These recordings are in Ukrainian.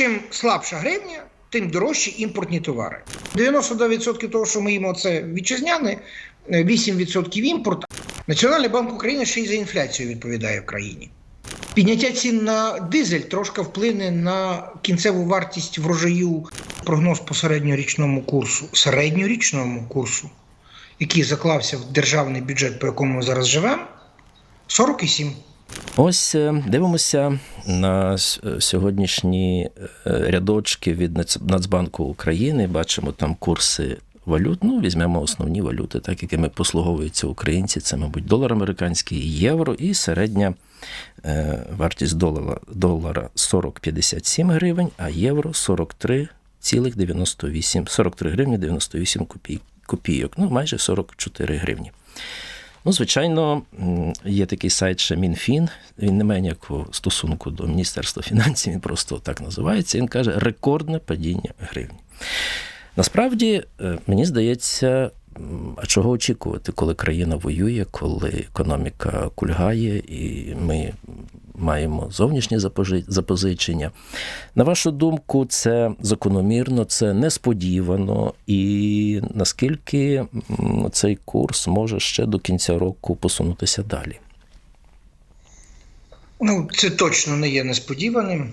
чим слабша гривня, тим дорожчі імпортні товари. 92% того, що ми їмо, це вітчизняне, е, 8% імпорт. Національний банк України ще й за інфляцію відповідає в країні. Підняття цін на дизель трошки вплине на кінцеву вартість врожаю. Прогноз по середньорічному курсу, середньорічному курсу, який заклався в державний бюджет, по якому ми зараз живемо, 47. Ось е, дивимося на сьогоднішні е, рядочки від Нацбанку України. Бачимо там курси валют. Ну, візьмемо основні валюти, так якими послуговуються українці. Це, мабуть, долар американський, євро і середня е, вартість долара, долара 40,57 гривень, а євро 43,98 43 гривні 98 копій, копійок. Ну, майже 44 гривні. Ну, звичайно, є такий сайт ще Мінфін. Він не має ніякого стосунку до Міністерства фінансів, він просто так називається. Він каже рекордне падіння гривні. Насправді, е, мені здається, а чого очікувати, коли країна воює, коли економіка кульгає, і ми маємо зовнішні запозичення. На вашу думку, це закономірно, це несподівано, і наскільки цей курс може ще до кінця року посунутися далі? Ну, це точно не є несподіваним.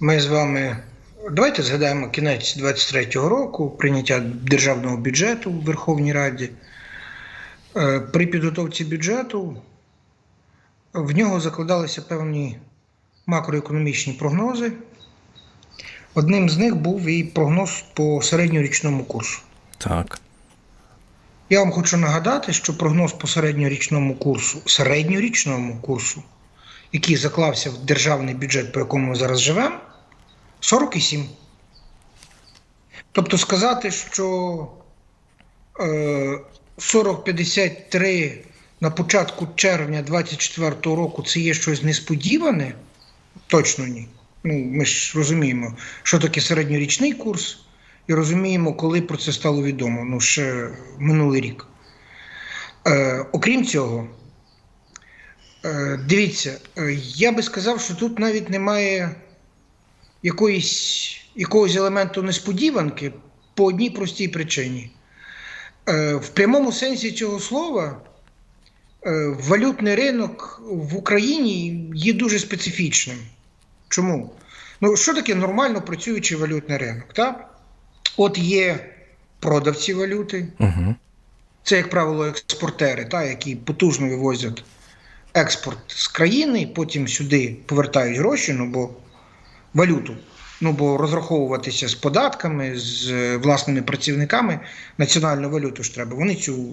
Ми з вами. Давайте згадаємо кінець 23-го року, прийняття державного бюджету в Верховній Раді. Е, При підготовці бюджету в нього закладалися певні макроекономічні прогнози. Одним з них був і прогноз по середньорічному курсу. Так. Я вам хочу нагадати, що прогноз по середньорічному курсу, середньорічному курсу, який заклався в державний бюджет, по якому ми зараз живемо, 47. Тобто сказати, що е, 40-53 на початку червня 2024 року це є щось несподіване, точно ні. Ну, ми ж розуміємо, що таке середньорічний курс, і розуміємо, коли про це стало відомо. Ну, ще минулий рік. Е, окрім цього, е, дивіться, е, я би сказав, що тут навіть немає якоїсь, якогось елементу несподіванки по одній простій причині. Е, в прямому сенсі цього слова, валютний ринок в Україні є дуже специфічним. Чому? Ну, що таке нормально працюючий валютний ринок? Так? От є продавці валюти, Угу. це, як правило, експортери, та, які потужно вивозять експорт з країни, потім сюди повертають гроші, ну бо валюту. Ну, бо розраховуватися з податками, з е, власними працівниками національну валюту ж треба. Вони цю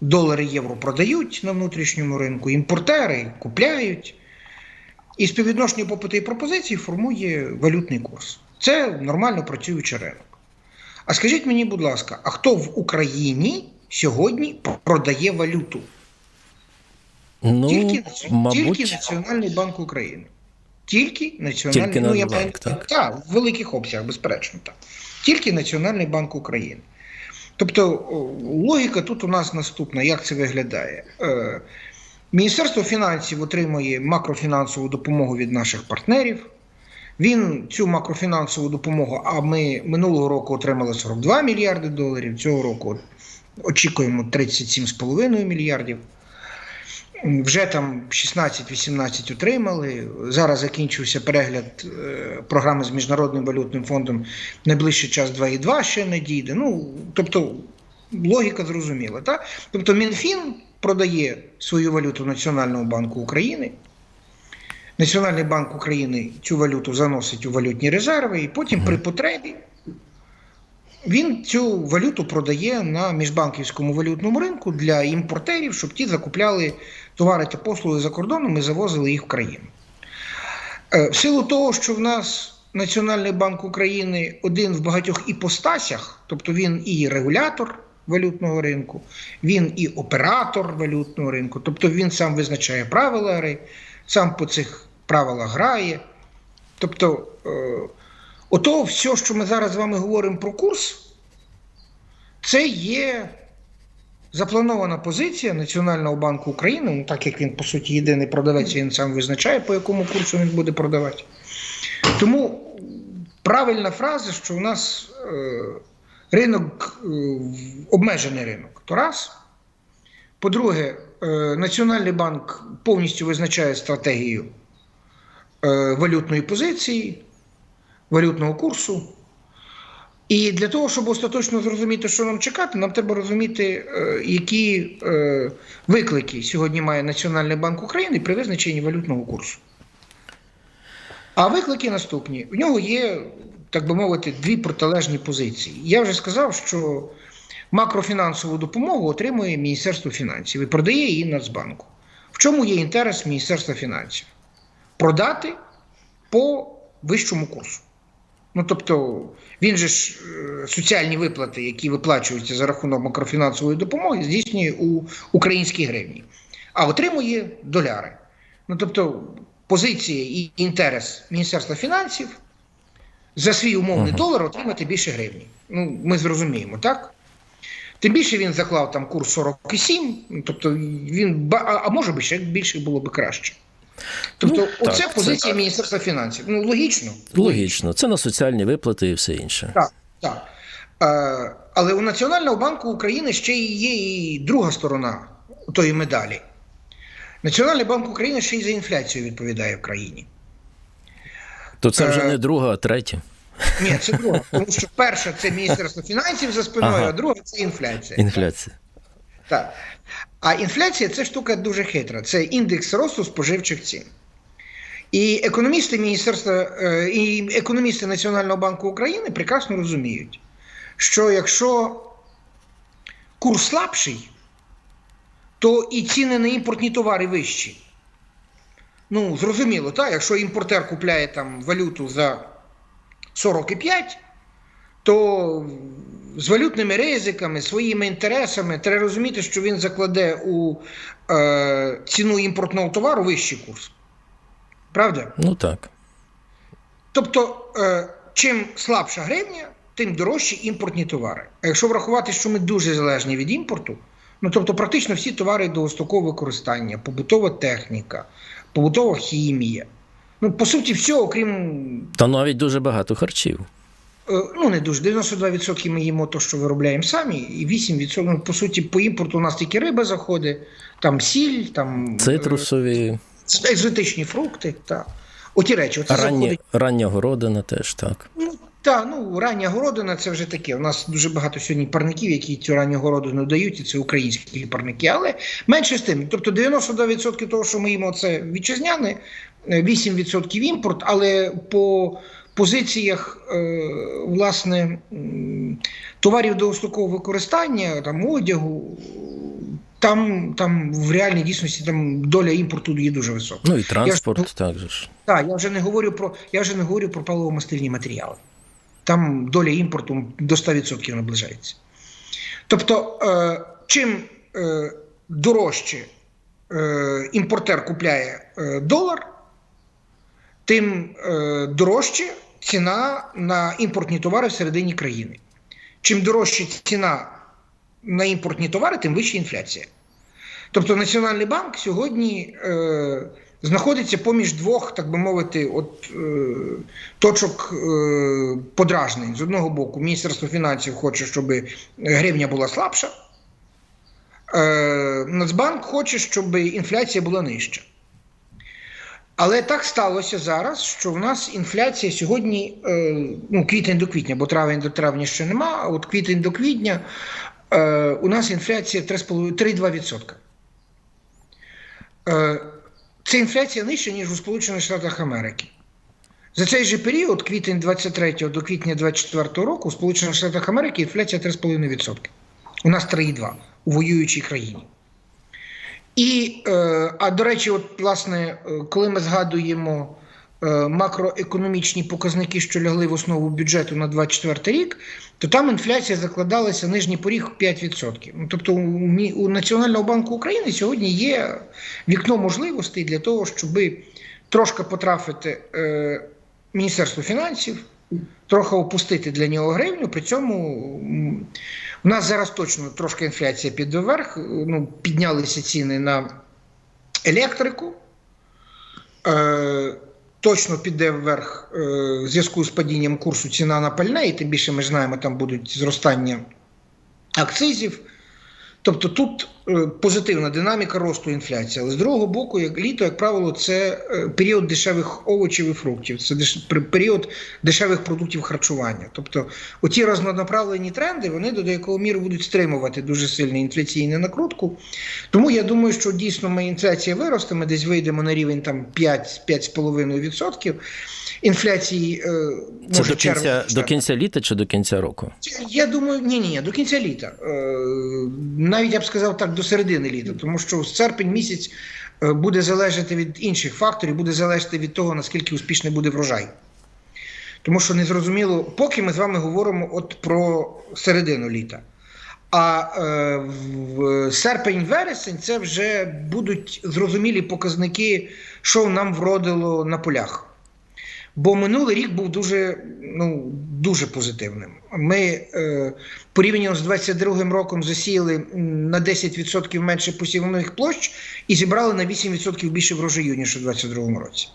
долари євро продають на внутрішньому ринку, імпортери купляють. І співвідношення попиту і пропозиції формує валютний курс. Це нормально працюючий ринок. А скажіть мені, будь ласка, а хто в Україні сьогодні продає валюту? Ну, тільки, мабуть, тільки Національний банк України. Тільки Національний Тільки ну, я так? Так, в великих обсягах, безперечно, так. Тільки Національний банк України. Тобто логіка тут у нас наступна. Як це виглядає? Е, Міністерство фінансів отримує макрофінансову допомогу від наших партнерів. Він цю макрофінансову допомогу, а ми минулого року отримали 42 мільярди доларів, цього року очікуємо 37,5 мільярдів. Вже там 16-18 отримали. Зараз закінчився перегляд е, програми з Міжнародним валютним фондом. Найближчий час 2,2 ще надійде. Ну, тобто, логіка зрозуміла. Так? Тобто Мінфін продає свою валюту Національному банку України. Національний банк України цю валюту заносить у валютні резерви, і потім при потребі він цю валюту продає на міжбанківському валютному ринку для імпортерів, щоб ті закупляли товари та послуги за кордоном і завозили їх в країну. Е, В силу того, що в нас Національний банк України один в багатьох іпостасях, тобто він і регулятор валютного ринку, він і оператор валютного ринку, тобто він сам визначає правила гри, сам по цих правилах грає. Тобто, е, ото все, що ми зараз з вами говоримо про курс, це є запланована позиція Національного банку України, ну так як він по суті єдиний продавець, він сам визначає, по якому курсу він буде продавати. Тому правильна фраза, що у нас е, ринок е, обмежений ринок. То раз. По-друге, е, Національний банк повністю визначає стратегію е, валютної позиції, валютного курсу. І для того, щоб остаточно зрозуміти, що нам чекати, нам треба розуміти, е, які е, виклики сьогодні має Національний банк України при визначенні валютного курсу. А виклики наступні. В нього є, так би мовити, дві протилежні позиції. Я вже сказав, що макрофінансову допомогу отримує Міністерство фінансів і продає її Нацбанку. В чому є інтерес Міністерства фінансів? Продати по вищому курсу. Ну, тобто, він же ж е, соціальні виплати, які виплачуються за рахунок макрофінансової допомоги, здійснює у українській гривні, а отримує доляри. Ну, тобто, позиція і інтерес Міністерства фінансів за свій умовний Ага. долар отримати більше гривні. Ну, ми зрозуміємо, так? Тим більше він заклав там курс 47, ну, тобто він а може би ще більше було б краще. Тобто, Ну, так, оце це позиція так. Міністерства фінансів. Ну, логічно. Логічно, це на соціальні виплати і все інше. Так, так. Е, але у Національного банку України ще є і друга сторона тої медалі. Національний банк України ще й за інфляцію відповідає в країні. То це вже Е, не друга, а третя. Ні, це друга. Тому що перша це Міністерство фінансів за спиною, Ага. а друга це інфляція. Інфляція. Так. А інфляція це штука дуже хитра. Це індекс росту споживчих цін. І економісти Міністерства е, і економісти Національного банку України прекрасно розуміють, що якщо курс слабший, то і ціни на імпортні товари вищі. Ну, зрозуміло, так? Якщо імпортер купляє там валюту за 45, то з валютними ризиками, своїми інтересами треба розуміти, що він закладе у е, ціну імпортного товару вищий курс. Правда? Ну так. Тобто, е, чим слабша гривня, тим дорожчі імпортні товари. А якщо врахувати, що ми дуже залежні від імпорту, ну тобто практично всі товари довгострокового використання, побутова техніка, побутова хімія. Ну, по суті, все, окрім Та навіть дуже багато харчів. Е, Ну, не дуже. 92% ми їмо те, що виробляємо самі, і 8%, ну, по суті, по імпорту у нас тільки риба заходить, там сіль, там Цитрусові, е, екзотичні фрукти. Та. Оті речі, оце ранні, заходить. рання городина теж так. Ну, та, ну, рання городина це вже таке. У нас дуже багато сьогодні парників, які цю ранню городину дають, і це українські парники. Але менше з тим. Тобто 92% того, що ми їмо, це вітчизняне, е, 8% імпорт, але по позиціях е, власне товарів довгострокового використання, там одягу. Там, там в реальній дійсності там доля імпорту є дуже висока. Ну і транспорт також. Так, я вже не говорю про я вже не говорю про паливомастильні матеріали. Там доля імпорту до 100% наближається. Тобто, е, чим е, дорожче е, імпортер купляє е, долар, тим е, дорожче ціна на імпортні товари всередині країни. Чим дорожча ціна на імпортні товари, тим вища інфляція. Тобто Національний банк сьогодні е, знаходиться поміж двох, так би мовити, от, е, точок е, подражнень. З одного боку, Міністерство фінансів хоче, щоб гривня була слабша. Е, Нацбанк хоче, щоб інфляція була нижча. Але так сталося зараз, що в нас інфляція сьогодні, е, ну, квітень до квітня, бо травень до травня ще нема, а от квітень до квітня е, у нас інфляція 3,5 3,2%. Е, Це інфляція нижча, ніж у Сполучених Штатах Америки. За цей же період, квітень 23 до квітня 24 року, у Сполучених Штатах Америки інфляція 3,5%. У нас 3,2% у воюючій країні. І, е, а до речі, от, власне, коли ми згадуємо макроекономічні показники, що лягли в основу бюджету на 24 рік, то там інфляція закладалася нижній поріг 5%. Ну, тобто у, Національного банку України сьогодні є вікно можливостей для того, щоб трошки потрафити е, Міністерство фінансів, трохи опустити для нього гривню. При цьому у нас зараз точно трошки інфляція піде вверх. Ну, піднялися ціни на електрику. Е, точно піде вверх е, в зв'язку з падінням курсу ціна на пальне, і тим більше ми знаємо, там будуть зростання акцизів. Тобто тут е, позитивна динаміка росту інфляції. Але з другого боку, як літо, як правило, це е, період дешевих овочів і фруктів, це період дешевих продуктів харчування. Тобто, оті рознонаправлені тренди вони до деякого міру будуть стримувати дуже сильний інфляційну накрутку. Тому я думаю, що дійсно ми інфляція виросте, ми десь вийдемо на рівень там 5-5,5%. Інфляції е, Це може до кінця, до кінця літа чи до кінця року? я думаю, ні, ні, ні, до кінця літа. Е, навіть я б сказав так, до середини літа, тому що серпень місяць е, буде залежати від інших факторів, буде залежати від того, наскільки успішний буде врожай. Тому що незрозуміло, поки ми з вами говоримо от про середину літа. А е, в серпень-вересень це вже будуть зрозумілі показники, що нам вродило на полях. Бо минулий рік був дуже, ну, дуже позитивним. Ми е, порівняно з 22-м роком засіяли на 10% менше посівних площ і зібрали на 8% більше врожаю, ніж у 22-му році.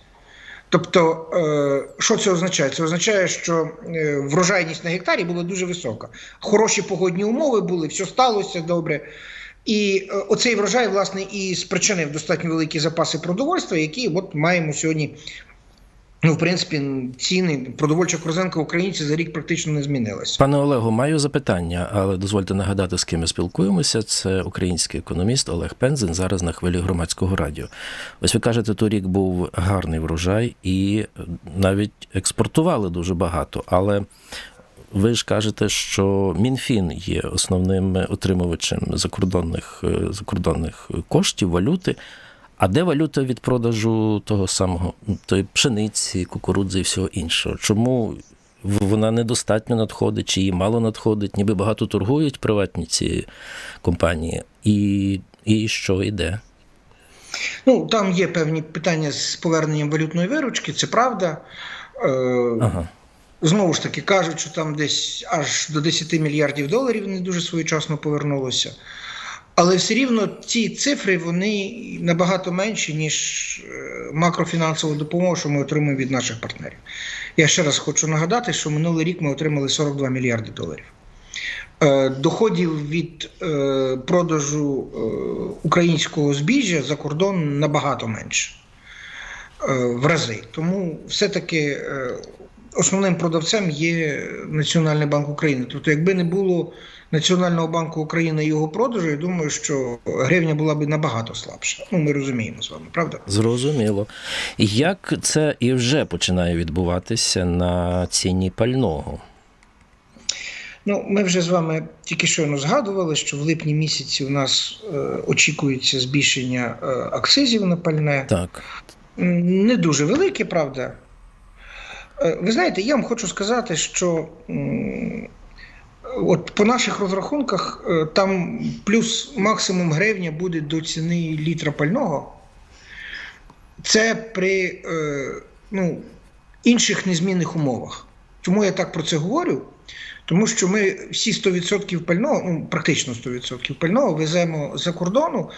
Тобто, е, що це означає? Це означає, що е, врожайність на гектарі була дуже висока. Хороші погодні умови були, все сталося добре. І е, оцей врожай, власне, і спричинив достатньо великі запаси продовольства, які от маємо сьогодні. Ну, в принципі, ціни продовольча корзинка українців за рік практично не змінилася. Пане Олегу, маю запитання, але дозвольте нагадати, з ким ми спілкуємося. Це український економіст Олег Пензен, зараз на хвилі громадського радіо. Ось ви кажете, торік був гарний врожай і навіть експортували дуже багато. Але ви ж кажете, що МінФін є основним отримувачем закордонних, е, закордонних коштів, валюти. А де валюта від продажу того самого тої пшениці, кукурудзи і всього іншого? Чому вона недостатньо надходить, чи її мало надходить? Ніби багато торгують приватні ці компанії, і, і що іде? Ну, там є певні питання з поверненням валютної виручки, це правда. Е, Ага. Знову ж таки кажуть, що там десь аж до 10 мільярдів доларів не дуже своєчасно повернулося. Але все рівно ці цифри вони набагато менші, ніж е, макрофінансова допомога, що ми отримуємо від наших партнерів. Я ще раз хочу нагадати, що минулий рік ми отримали 42 мільярди доларів. Е, Доходів від е, продажу українського збіжжя за кордон набагато менше в рази. Тому все-таки основним продавцем є Національний банк України. Тобто, якби не було Національного банку України і його продажу, я думаю, що гривня була б набагато слабша. Ну, ми розуміємо з вами, правда? Зрозуміло. Як це і вже починає відбуватися на ціні пального? Ну, ми вже з вами тільки щойно згадували, що в липні місяці у нас е, очікується збільшення е, акцизів на пальне. Так. Не дуже велике, правда. Е, Ви знаєте, я вам хочу сказати, що м, от по наших розрахунках е, там плюс максимум гривня буде до ціни літра пального. Це при е, ну, інших незмінних умовах. Чому я так про це говорю? Тому що ми всі 100% пального, ну практично 100% пального веземо за кордону,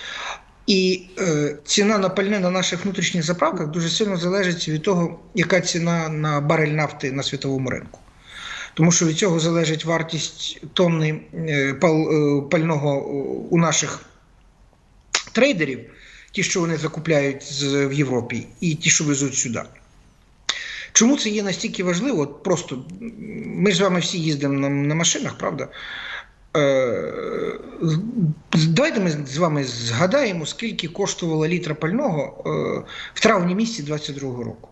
і е, ціна на пальне на наших внутрішніх заправках дуже сильно залежить від того, яка ціна на барель нафти на світовому ринку. Тому що від цього залежить вартість тонни е, е, пального у наших трейдерів, ті, що вони закупляють в Європі, і ті, що везуть сюди. Чому це є настільки важливо? От просто ми ж з вами всі їздимо на, на машинах, правда? Е, давайте ми з вами згадаємо, скільки коштувала літра пального е, в травні місяці 22-го року.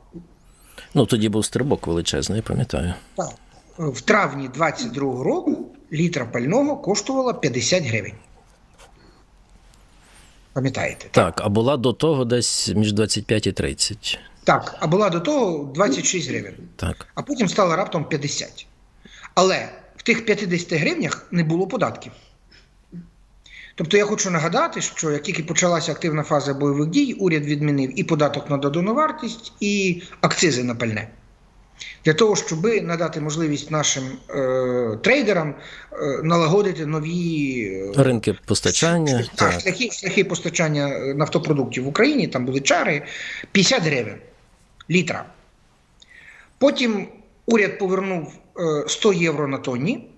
Ну тоді був стрибок величезний, я пам'ятаю. Так. В травні 22-го року літра пального коштувала 50 гривень. Пам'ятаєте? Так, а була до того десь між 25 і 30. Так, а була до того 26 гривень. Так. а потім стало раптом 50. Але в тих 50 гривнях не було податків. Тобто я хочу нагадати, що як тільки почалася активна фаза бойових дій, уряд відмінив і податок на додану вартість, і акцизи на пальне. Для того, щоб надати можливість нашим е, трейдерам е, налагодити нові е, Ринки постачання. так, шляхи, шляхи постачання е, нафтопродуктів в Україні, там були чари 50 гривень літра. Потім уряд повернув е, 100 євро на тонні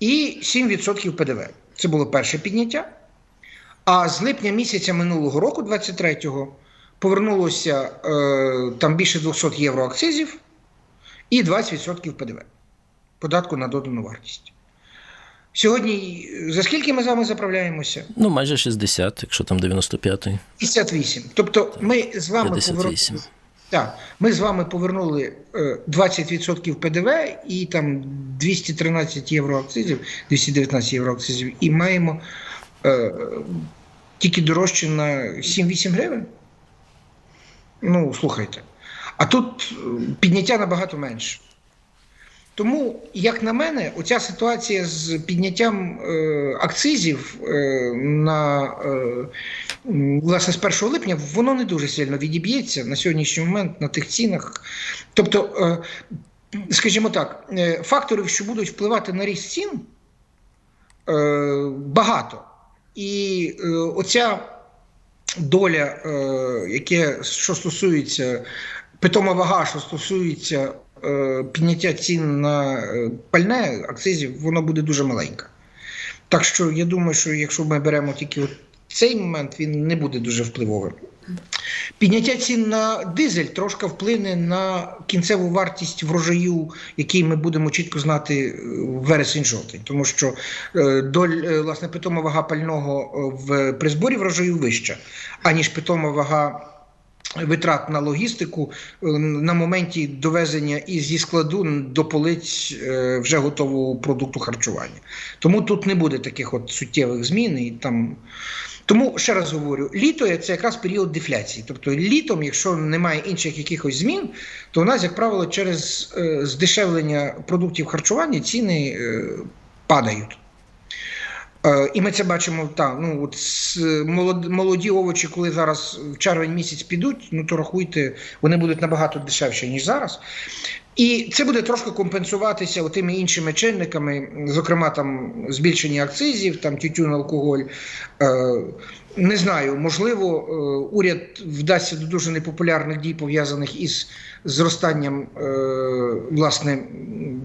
і 7% ПДВ. Це було перше підняття. А з липня місяця минулого року, 23-го, повернулося е, там більше 200 євро акцизів і 20% ПДВ податку на додану вартість. Сьогодні е, за скільки ми з вами заправляємося? Ну, майже 60, якщо там 95-й. 58. Тобто ми з вами 58. повернули, так, ми з вами повернули е, 20% ПДВ і там 213 євро акцизів, 219 євро акцизів, і маємо е, тільки дорожче на 7-8 гривень. Ну, слухайте. А тут е, підняття набагато менше. Тому, як на мене, оця ситуація з підняттям е, акцизів е, на е, власне з 1 липня, воно не дуже сильно відіб'ється на сьогоднішній момент на тих цінах. Тобто, е, скажімо так, е, факторів, що будуть впливати на ріст цін, е, багато. І е, оця доля, е, яке, що стосується питома вага, що стосується е, підняття цін на е, пальне акцизів, воно буде дуже маленька. Так що я думаю, що якщо ми беремо тільки цей момент, він не буде дуже впливовим. Підняття цін на дизель трошки вплине на кінцеву вартість врожаю, який ми будемо чітко знати е, в вересень-жовтень, тому що е, доль, е, власне питома вага пального е, в при зборі врожаю вища, аніж питома вага витрат на логістику е, на моменті довезення і зі складу до полиць е, вже готового продукту харчування. Тому тут не буде таких от суттєвих змін. І там... Тому ще раз говорю: літо це якраз період дефляції. Тобто літом, якщо немає інших якихось змін, то у нас, як правило, через е, здешевлення продуктів харчування ціни е, падають. Е, І ми це бачимо так. Ну от с- молод- молоді овочі, коли зараз в червень місяць підуть, ну то рахуйте, вони будуть набагато дешевші ніж зараз. І це буде трошки компенсуватися тими іншими чинниками, зокрема там збільшення акцизів, там тютюн, алкоголь. Е, не знаю, можливо, е, уряд вдасться до дуже непопулярних дій, пов'язаних із зростанням е, власне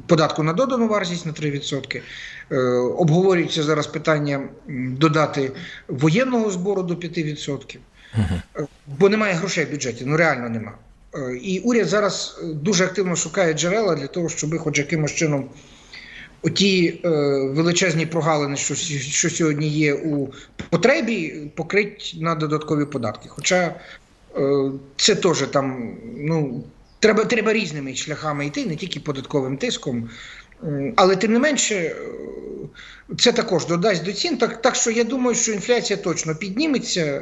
податку на додану вартість на 3%. Е, обговорюється зараз питання додати воєнного збору до 5%. Е, Бо немає грошей в бюджеті, ну реально нема. Е, І уряд зараз е, дуже активно шукає джерела для того, щоб хоч якимось чином оті е, величезні прогалини, що, сьогодні є у потребі, покрить на додаткові податки. Хоча це теж там, ну, треба, треба різними шляхами йти, не тільки податковим тиском. Але тим не менше, це також додасть до цін. Так, так що я думаю, що інфляція точно підніметься.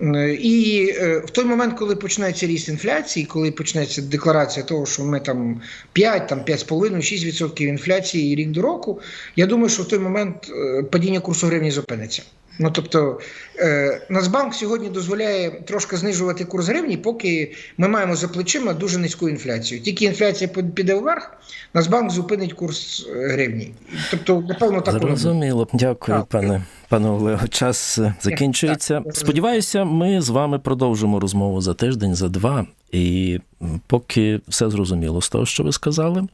Е, І е, в той момент, коли почнеться ріст інфляції, коли почнеться декларація того, що ми там 5, там 5,5, 6% інфляції рік до року, я думаю, що в той момент е, падіння курсу гривні зупиниться. Ну тобто Нацбанк сьогодні дозволяє трошки знижувати курс гривні, поки ми маємо за плечима дуже низьку інфляцію. Тільки інфляція піде вверх, Нацбанк зупинить курс гривні. Тобто, напевно, так. Зрозуміло. Дякую, Так. пане пане Олего. Час закінчується. Сподіваюся, ми з вами продовжимо розмову за тиждень, за два. І поки все зрозуміло з того, що ви сказали,